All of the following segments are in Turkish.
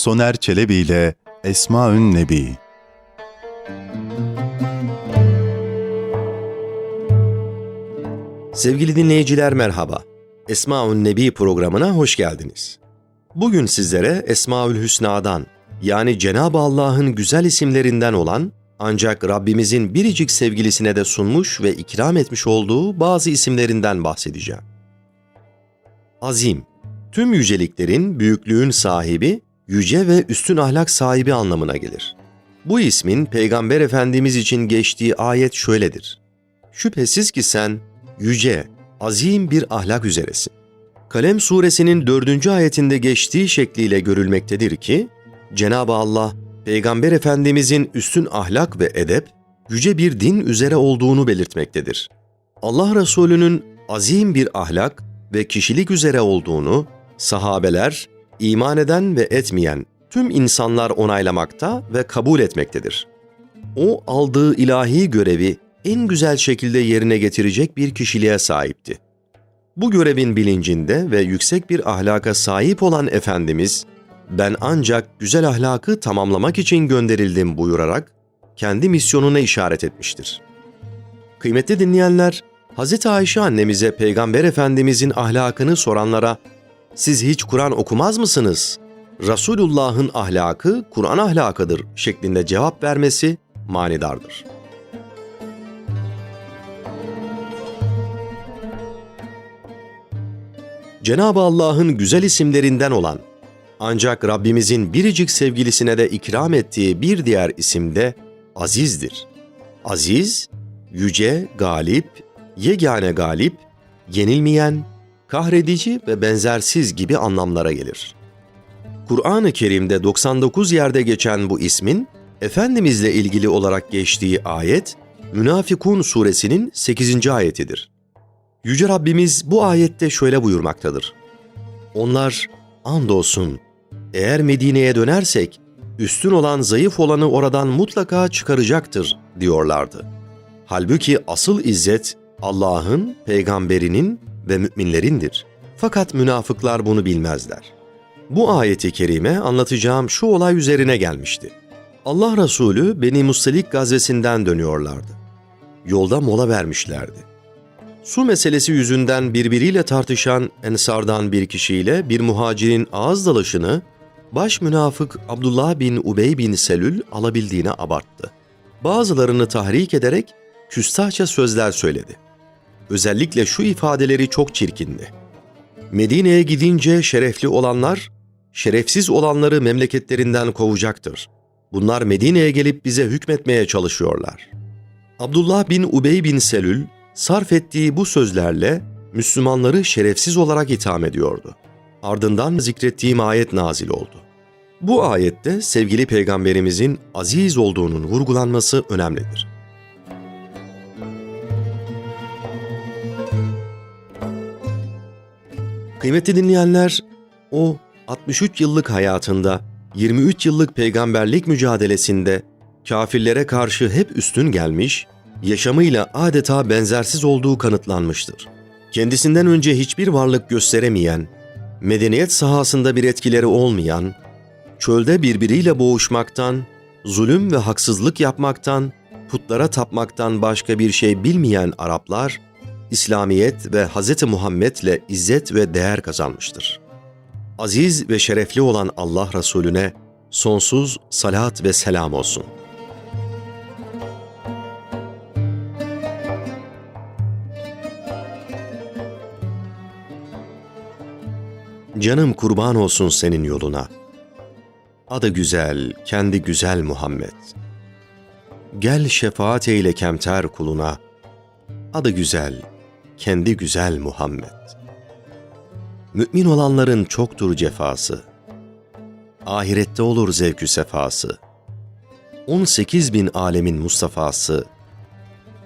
Soner Çelebi ile Esmaün Nebi Sevgili dinleyiciler merhaba. Esmaül Nebi programına hoş geldiniz. Bugün sizlere Esmaül Hüsna'dan yani Cenab-ı Allah'ın güzel isimlerinden olan ancak Rabbimizin biricik sevgilisine de sunmuş ve ikram etmiş olduğu bazı isimlerinden bahsedeceğim. Azim, tüm yüceliklerin, büyüklüğün sahibi, yüce ve üstün ahlak sahibi anlamına gelir. Bu ismin Peygamber Efendimiz için geçtiği ayet şöyledir. Şüphesiz ki sen yüce, azim bir ahlak üzeresin. Kalem suresinin dördüncü ayetinde geçtiği şekliyle görülmektedir ki, Cenab-ı Allah, Peygamber Efendimizin üstün ahlak ve edep, yüce bir din üzere olduğunu belirtmektedir. Allah Resulü'nün azim bir ahlak ve kişilik üzere olduğunu, sahabeler, iman eden ve etmeyen tüm insanlar onaylamakta ve kabul etmektedir. O aldığı ilahi görevi en güzel şekilde yerine getirecek bir kişiliğe sahipti. Bu görevin bilincinde ve yüksek bir ahlaka sahip olan Efendimiz, ben ancak güzel ahlakı tamamlamak için gönderildim buyurarak kendi misyonuna işaret etmiştir. Kıymetli dinleyenler, Hz. Ayşe annemize Peygamber Efendimizin ahlakını soranlara siz hiç Kur'an okumaz mısınız? Resulullah'ın ahlakı Kur'an ahlakıdır şeklinde cevap vermesi manidardır. Cenab-ı Allah'ın güzel isimlerinden olan ancak Rabbimizin biricik sevgilisine de ikram ettiği bir diğer isim de Aziz'dir. Aziz, yüce, galip, yegane galip, yenilmeyen, kahredici ve benzersiz gibi anlamlara gelir. Kur'an-ı Kerim'de 99 yerde geçen bu ismin Efendimizle ilgili olarak geçtiği ayet Münafikun suresinin 8. ayetidir. Yüce Rabbimiz bu ayette şöyle buyurmaktadır. Onlar andolsun eğer Medine'ye dönersek üstün olan zayıf olanı oradan mutlaka çıkaracaktır diyorlardı. Halbuki asıl izzet Allah'ın, peygamberinin ve müminlerindir. Fakat münafıklar bunu bilmezler. Bu ayeti kerime anlatacağım şu olay üzerine gelmişti. Allah Resulü Beni Mustalik gazvesinden dönüyorlardı. Yolda mola vermişlerdi. Su meselesi yüzünden birbiriyle tartışan Ensardan bir kişiyle bir muhacirin ağız dalaşını baş münafık Abdullah bin Ubey bin Selül alabildiğine abarttı. Bazılarını tahrik ederek küstahça sözler söyledi. Özellikle şu ifadeleri çok çirkindi. Medine'ye gidince şerefli olanlar, şerefsiz olanları memleketlerinden kovacaktır. Bunlar Medine'ye gelip bize hükmetmeye çalışıyorlar. Abdullah bin Ubey bin Selül sarf ettiği bu sözlerle Müslümanları şerefsiz olarak itham ediyordu. Ardından zikrettiğim ayet nazil oldu. Bu ayette sevgili peygamberimizin aziz olduğunun vurgulanması önemlidir. Kıymetli dinleyenler, o 63 yıllık hayatında 23 yıllık peygamberlik mücadelesinde kafirlere karşı hep üstün gelmiş, yaşamıyla adeta benzersiz olduğu kanıtlanmıştır. Kendisinden önce hiçbir varlık gösteremeyen, medeniyet sahasında bir etkileri olmayan, çölde birbiriyle boğuşmaktan, zulüm ve haksızlık yapmaktan, putlara tapmaktan başka bir şey bilmeyen Araplar, İslamiyet ve Hz. Muhammed'le izzet ve değer kazanmıştır. Aziz ve şerefli olan Allah Resulüne sonsuz salat ve selam olsun. Canım kurban olsun senin yoluna. Adı güzel, kendi güzel Muhammed. Gel şefaat eyle kemter kuluna. Adı güzel, kendi güzel Muhammed. Mümin olanların çoktur cefası. Ahirette olur zevkü sefası. 18 bin alemin Mustafa'sı.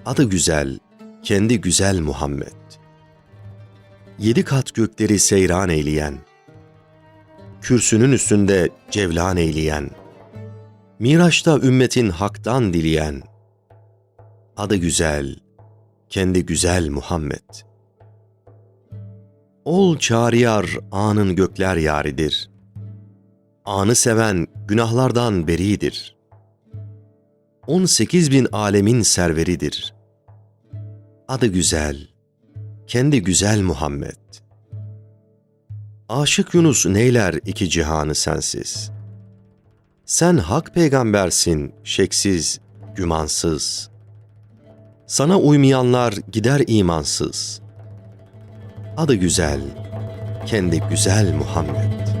Adı güzel, kendi güzel Muhammed. Yedi kat gökleri seyran eyleyen, kürsünün üstünde cevlan eyleyen, Miraç'ta ümmetin haktan dileyen, adı güzel, kendi güzel Muhammed. Ol çağrıyar anın gökler yaridir. Anı seven günahlardan beridir. 18 bin alemin serveridir. Adı güzel, kendi güzel Muhammed. Aşık Yunus neyler iki cihanı sensiz. Sen hak peygambersin, şeksiz, gümansız. Sana uymayanlar gider imansız. Adı güzel, kendi güzel Muhammed.